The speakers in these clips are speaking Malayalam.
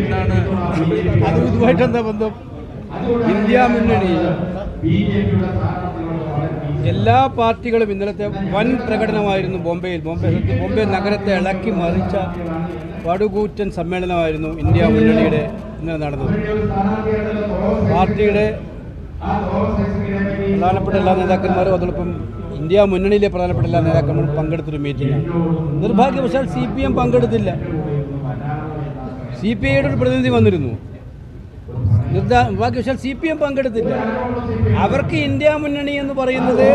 എന്താണ് അത് ഇതുമായിട്ട് എന്താ ബന്ധം? ഇന്ത്യ മുന്നണി. എല്ലാ പാർട്ടികളും ഇന്നലത്തെ വൻ പ്രകടനമായിരുന്നു ബോംബെയിൽ. ബോംബെ ബോംബെ നഗരത്തെ ഇളക്കി മറിച്ച പടുകൂറ്റൻ സമ്മേളനമായിരുന്നു ഇന്ത്യ മുന്നണിയുടെ ഇന്നലെ നടന്നത്. പാർട്ടിയുടെ പ്രധാനപ്പെട്ട എല്ലാ നേതാക്കന്മാരും അതോടൊപ്പം ഇന്ത്യ മുന്നണിയിലെ പ്രധാനപ്പെട്ട എല്ലാ നേതാക്കന്മാരും പങ്കെടുത്തൊരു മീറ്റിംഗാണ് നിർഭാഗ്യവശാൽ സി പി എം പങ്കെടുത്തില്ല. സി പി ഐയുടെ ഒരു പ്രതിനിധി വന്നിരുന്നു. നിർദ്ദാ പക്ഷേ സി പി എം പങ്കെടുത്തില്ല. അവർക്ക് ഇന്ത്യ മുന്നണി എന്ന് പറയുന്നത്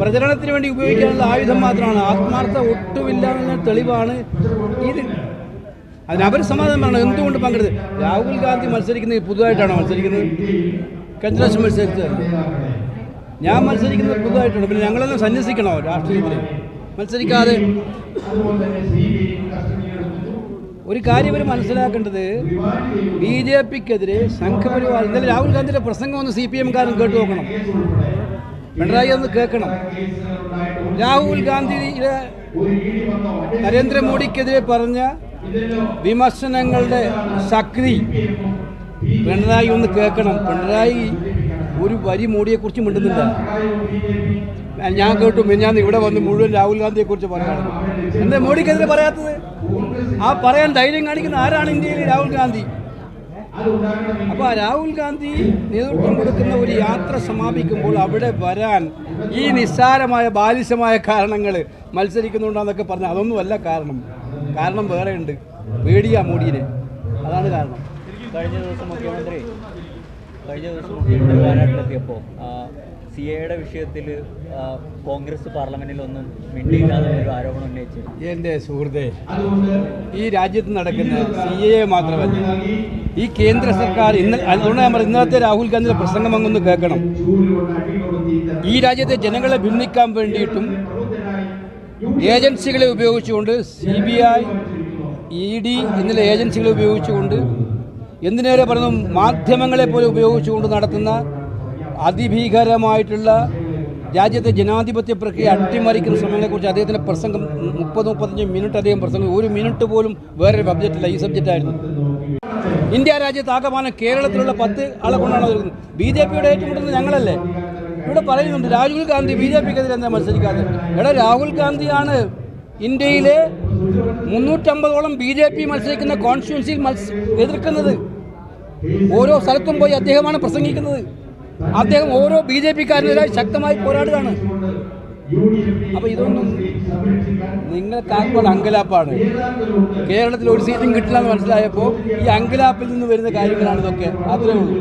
പ്രചരണത്തിന് വേണ്ടി ഉപയോഗിക്കാനുള്ള ആയുധം മാത്രമാണ്. ആത്മാർത്ഥ ഒട്ടുമില്ല എന്ന തെളിവാണ് ഇത്. അതിന് അവർ സമാധാനം പറയണം. എന്തുകൊണ്ട് പങ്കെടുത്ത്? രാഹുൽ ഗാന്ധി മത്സരിക്കുന്നത് പുതുതായിട്ടാണോ മത്സരിക്കുന്നത്? കഴിഞ്ഞ പ്രാവശ്യം മത്സരിച്ചതല്ലേ ഞാൻ മത്സരിക്കുന്നത് പുതുതായിട്ടാണ്. പിന്നെ ഞങ്ങളൊന്നും സന്യസിക്കണോ രാഷ്ട്രീയത്തിൽ മത്സരിക്കാതെ? ഒരു കാര്യം ഇവർ മനസ്സിലാക്കേണ്ടത് ബി ജെ പിക്കെതിരെ സംഘപരിവാർ ഇന്നലെ രാഹുൽ ഗാന്ധിയുടെ പ്രസംഗം ഒന്ന് സി പി എംകാരൻ കേട്ടു നോക്കണം. പിണറായി ഒന്ന് കേൾക്കണം. രാഹുൽ ഗാന്ധിയുടെ നരേന്ദ്രമോദിക്കെതിരെ പറഞ്ഞ വിമർശനങ്ങളുടെ ശക്തി പിണറായി ഒന്ന് കേൾക്കണം. പിണറായി ഒരു വരി മോഡിയെക്കുറിച്ച് മിണ്ടുന്നില്ല. ഞാൻ കേട്ടു. ഞാൻ ഇവിടെ വന്ന് മുഴുവൻ രാഹുൽ ഗാന്ധിയെക്കുറിച്ച് പറയാണ് എന്താ മോഡിക്കെതിരെ പറയാത്തത്? ആ പറയാൻ ധൈര്യം കാണിക്കുന്ന ആരാണ് ഇന്ത്യയിലെ രാഹുൽ ഗാന്ധി? അപ്പോൾ രാഹുൽ ഗാന്ധി നേതൃത്വം കൊടുക്കുന്ന ഒരു യാത്ര സമാപിക്കുമ്പോൾ അവിടെ വരാൻ ഈ നിസ്സാരമായ ബാലിശമായ കാരണങ്ങൾ മത്സരിക്കുന്നുണ്ടെന്നൊക്കെ പറഞ്ഞ അതൊന്നുമല്ല കാരണം. കാരണം വേറെ ഉണ്ട് പേടിയാ മോഡിയെ അതാണ് കാരണം. കഴിഞ്ഞ ദിവസം മുഖ്യമന്ത്രി കഴിഞ്ഞ ദിവസം മുഖ്യമന്ത്രി വയനാട്ടിലെത്തിയപ്പോൾ സി വിഷയത്തിൽ കോൺഗ്രസ് പാർലമെന്റിൽ ഒന്നും മിണ്ടിയില്ലാതെ ഒരു ആരോപണം ഉന്നയിച്ചു. എന്റെ സുഹൃത്തെ ഈ രാജ്യത്ത് നടക്കുന്ന സി എ മാത്രമല്ല ഈ കേന്ദ്ര സർക്കാർ ഇന്ന് അതുകൊണ്ട് നമ്മൾ ഇന്നത്തെ രാഹുൽ ഗാന്ധിയുടെ പ്രസംഗം അങ്ങൊന്ന് കേൾക്കണം. ഈ രാജ്യത്തെ ജനങ്ങളെ ഭിന്നിക്കാൻ വേണ്ടിയിട്ടും ഏജൻസികളെ ഉപയോഗിച്ചുകൊണ്ട് C B I E D എന്നുള്ള ഏജൻസികളെ ഉപയോഗിച്ചുകൊണ്ട് എന്തിനേറെ പറയുന്നു മാധ്യമങ്ങളെ പോലെ ഉപയോഗിച്ചുകൊണ്ട് നടത്തുന്ന അതിഭീകരമായിട്ടുള്ള രാജ്യത്തെ ജനാധിപത്യ പ്രക്രിയ അട്ടിമറിക്കുന്ന ശ്രമങ്ങളെക്കുറിച്ച് അദ്ദേഹത്തിന്റെ പ്രസംഗം മുപ്പത് മുപ്പത്തഞ്ച് മിനിറ്റ് അദ്ദേഹം പ്രസംഗം ഒരു മിനിറ്റ് പോലും വേറൊരു സബ്ജക്റ്റല്ല ഈ സബ്ജക്റ്റായിരുന്നു ഇന്ത്യ രാജ്യത്ത് ആകമാനം കേരളത്തിലുള്ള പത്ത് ആളെ കൊണ്ടാണ് വരുന്നത് ബി ജെ പിയുടെ ഏറ്റുമുട്ടുന്നത് ഞങ്ങളല്ലേ? ഇവിടെ പറയുന്നുണ്ട്. രാഹുൽ ഗാന്ധി ബി ജെ പിക്കെതിരെ എന്താ മത്സരിക്കാതെ? എടാ രാഹുൽ ഗാന്ധിയാണ് ഇന്ത്യയിലെ മുന്നൂറ്റമ്പതോളം ബി ജെ പി മത്സരിക്കുന്ന കോൺസ്റ്റിറ്റ്യുവൻസിയിൽ മത്സ എതിർക്കുന്നത്. ഓരോ സ്ഥലത്തും പോയി അദ്ദേഹമാണ് പ്രസംഗിക്കുന്നത്. അദ്ദേഹം ഓരോ ബി ജെ പിക്കാരനെതിരായി ശക്തമായി പോരാടുകയാണ് അപ്പൊ ഇതൊന്നും നിങ്ങൾക്ക് ആക്കുള്ള അങ്കലാപ്പാണ് കേരളത്തിൽ ഒരു സീറ്റും കിട്ടില്ല എന്ന് മനസ്സിലായപ്പോൾ ഈ അങ്കലാപ്പിൽ നിന്ന് വരുന്ന കാര്യങ്ങളാണ് ഇതൊക്കെ അത്രേ ഉള്ളൂ